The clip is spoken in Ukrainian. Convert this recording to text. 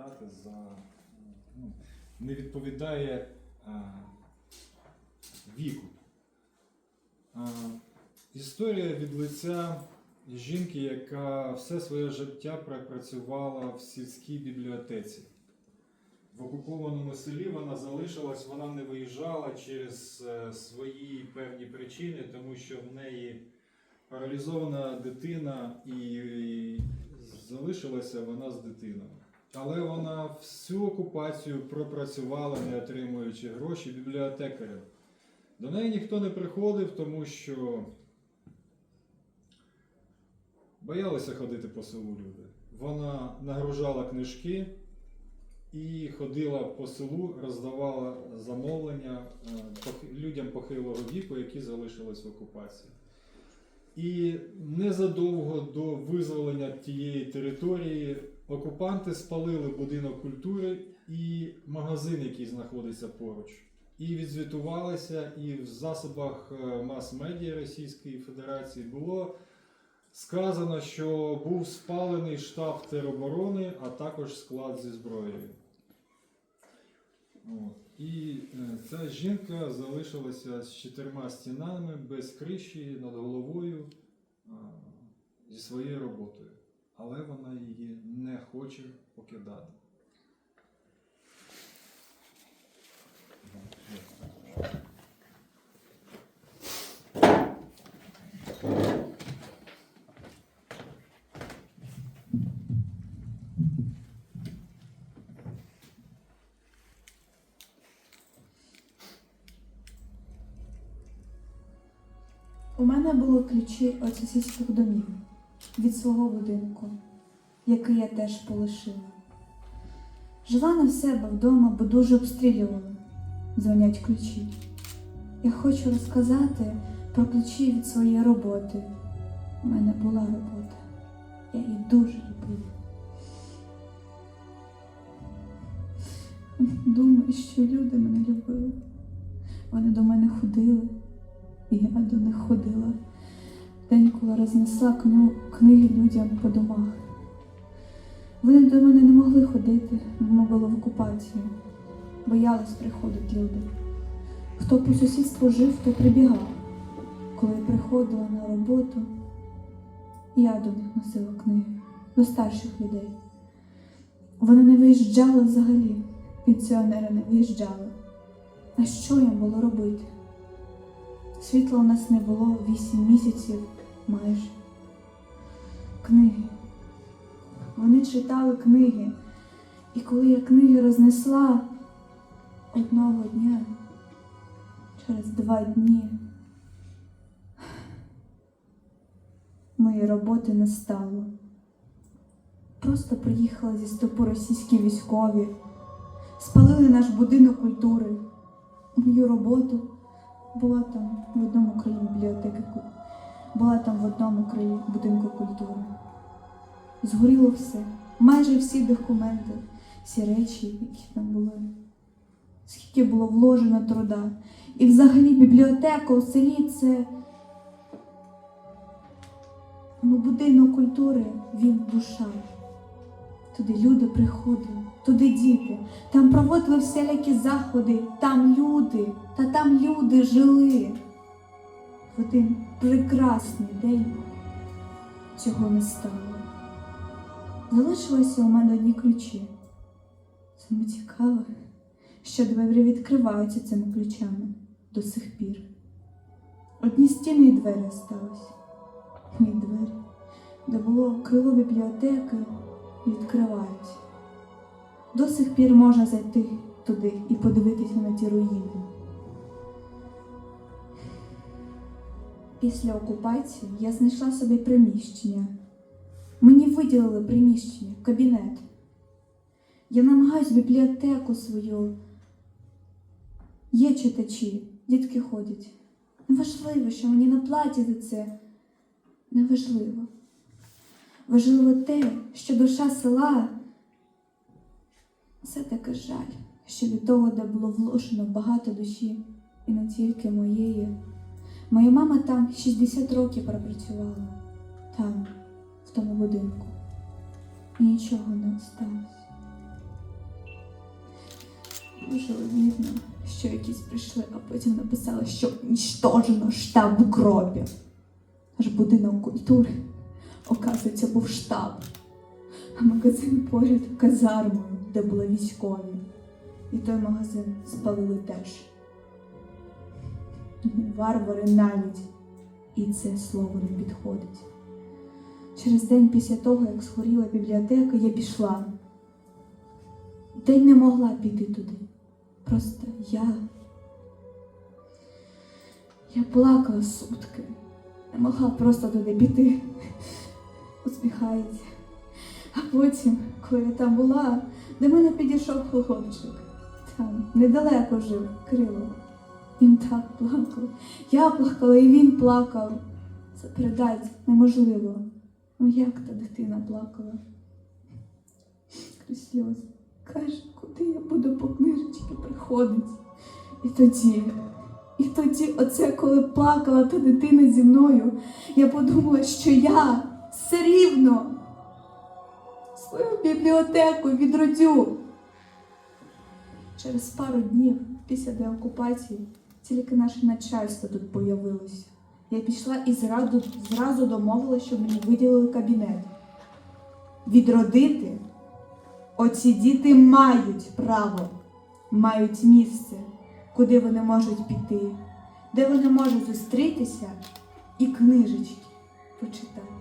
пам'ятати за ну, не відповідає а, віку. А, історія від лиця жінки, яка все своє життя пропрацювала в сільській бібліотеці. В окупованому селі вона залишилась, вона не виїжджала через е, свої певні причини, тому що в неї паралізована дитина і залишилася вона з дитиною. Але вона всю окупацію пропрацювала, не отримуючи гроші бібліотекаря. До неї ніхто не приходив, тому що боялися ходити по селу люди. Вона нагружала книжки і ходила по селу, роздавала замовлення е, людям похилого віку, які залишились в окупації. І незадовго до визволення тієї території окупанти спалили будинок культури і магазин, який знаходиться поруч. І відзвітувалися, і в засобах е, мас-медіа Російської Федерації було сказано, що був спалений штаб тероборони, а також склад зі зброєю. От. І е, ця жінка залишилася з чотирма стінами без криші над головою зі своєю роботою. Але вона її не хоче покидати. У мене були ключі від сусідських домів від свого будинку, який я теж полишила. Жила на себе вдома, бо дуже обстрілювала. Дзвонять ключі. Я хочу розказати про ключі від своєї роботи. У мене була робота. Я її дуже любила. Думаю, що люди мене любили. Вони до мене ходили. І я до них ходила. День, коли рознесла книги людям по домах. Вони до мене не могли ходити, ми були в окупації. Боялись приходити люди. Хто по сусідству жив, то прибігав. Коли я приходила на роботу, я до них носила книги, до старших людей. Вони не виїжджали взагалі, пенсіонери не виїжджали. А що їм було робити? Світла у нас не було вісім місяців майже. Книги. Вони читали книги. І коли я книги рознесла одного дня, через два дні, моєї роботи не стало. Просто приїхали зі стопу російські військові, спалили наш будинок культури, мою роботу була там в одному краї бібліотеки, була там в одному краї будинку культури. Згоріло все, майже всі документи, всі речі, які там були. Скільки було вложено труда. І взагалі бібліотека у селі це ну, будинок культури, він душа. Туди люди приходили, туди діти, там проводили всілякі заходи, там люди, та там люди жили. В один прекрасний день цього не стало. Залишилося у мене одні ключі. Саме цікаве, що двері відкриваються цими ключами до сих пір. Одні стіни і двері остались. І двері, де було крило бібліотеки, відкриваються. До сих пір можна зайти туди і подивитися на ті руїни. Після окупації я знайшла собі приміщення. Мені виділили приміщення, кабінет. Я намагаюсь бібліотеку свою. Є читачі, дітки ходять. Неважливо, що мені не платять за це. Неважливо. Важливо те, що душа села все таки жаль, що від того, де було вложено багато душі, і не тільки моєї. Моя мама там 60 років пропрацювала, там, в тому будинку. І нічого не осталось. дуже вірно, що якісь прийшли, а потім написали, що унічтожено штаб у укропів. Наш будинок культури, оказується, був штаб, а магазин поряд казармою, де були військові. І той магазин спалили теж. Варвари навіть і це слово не підходить. Через день після того, як схоріла бібліотека, я пішла. День не могла піти туди. Просто я. Я плакала сутки. Не могла просто туди піти. Усміхається. А потім, коли я там була, до мене підійшов хлопчик. Там недалеко жив Крило. Він так плакав. Я плакала, і він плакав. Це передати неможливо. Ну як та дитина плакала? Крізь сльози. Каже, куди я буду по книжечки приходити? І тоді, і тоді, оце коли плакала та дитина зі мною, я подумала, що я все рівно свою бібліотеку відродю. Через пару днів після деокупації тільки наше начальство тут появилося. Я пішла і зразу, зразу домовилася, щоб мені виділили кабінет. Відродити оці діти мають право, мають місце, куди вони можуть піти, де вони можуть зустрітися і книжечки почитати.